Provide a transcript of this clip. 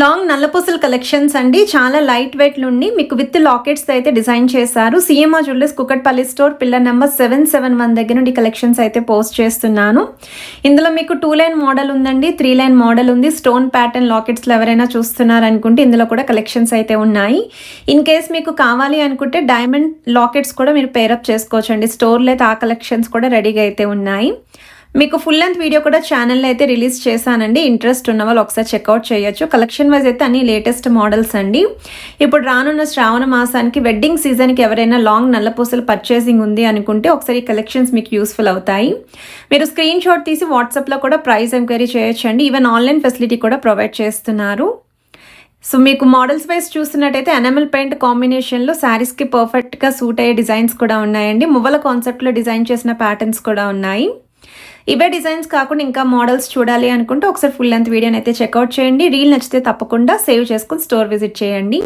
Long నల్లపూసల collections అండి. చాలా light weight నుండి మీకు విత్ లాకెట్స్ అయితే డిజైన్ చేశారు. CMR jewellers Kukatpally store pillar number seven seven one దగ్గర నుండి కలెక్షన్స్ అయితే పోస్ట్ చేస్తున్నాను. ఇందులో మీకు టూ లైన్ మోడల్ ఉందండి. త్రీ లైన్ మోడల్ ఉంది. స్టోన్ ప్యాటర్న్ లాకెట్స్లో ఎవరైనా చూస్తున్నారు అనుకుంటే ఇందులో కూడా కలెక్షన్స్ అయితే ఉన్నాయి. ఇన్ కేస్ మీకు కావాలి అనుకుంటే డైమండ్ లాకెట్స్ కూడా మీరు పేరప్ చేసుకోవచ్చండి. స్టోర్లో అయితే ఆ కలెక్షన్స్ కూడా రెడీగా అయితే ఉన్నాయి. మీకు ఫుల్ లెంత్ వీడియో కూడా ఛానల్లో అయితే రిలీజ్ చేశానండి. ఇంట్రెస్ట్ ఉన్న వాళ్ళు ఒకసారి చెక్అవుట్ చేయొచ్చు. కలెక్షన్ వైజ్ అయితే అన్ని లేటెస్ట్ మోడల్స్ అండి. ఇప్పుడు రానున్న శ్రావణ మాసానికి వెడ్డింగ్ సీజన్కి ఎవరైనా లాంగ్ నల్లపూసలు పర్చేసింగ్ ఉంది అనుకుంటే ఒకసారి కలెక్షన్స్ మీకు యూస్ఫుల్ అవుతాయి. మీరు స్క్రీన్ షాట్ తీసి వాట్సాప్లో కూడా ప్రైస్ ఎంక్వైరీ చేయొచ్చు అండి ఈవెన్ ఆన్లైన్ ఫెసిలిటీ కూడా ప్రొవైడ్ చేస్తున్నారు. సో మీకు మోడల్స్ వైజ్ చూస్తున్నట్టయితే ఎనమల్ పెయింట్ కాంబినేషన్లో శారీస్కి పర్ఫెక్ట్గా సూట్ అయ్యే డిజైన్స్ కూడా ఉన్నాయండి. మువ్వల కాన్సెప్ట్లో డిజైన్ చేసిన ప్యాటర్న్స్ కూడా ఉన్నాయి. ఇవే డిజైన్స్ కాకుండా ఇంకా మోడల్స్ చూడాలి అనుకుంటే ఒకసారి ఫుల్ లెంత్ వీడియోని అయితే చెక్అవుట్ చేయండి. రీల్ నచ్చితే తప్పకుండా సేవ్ చేసుకుని స్టోర్ విజిట్ చేయండి.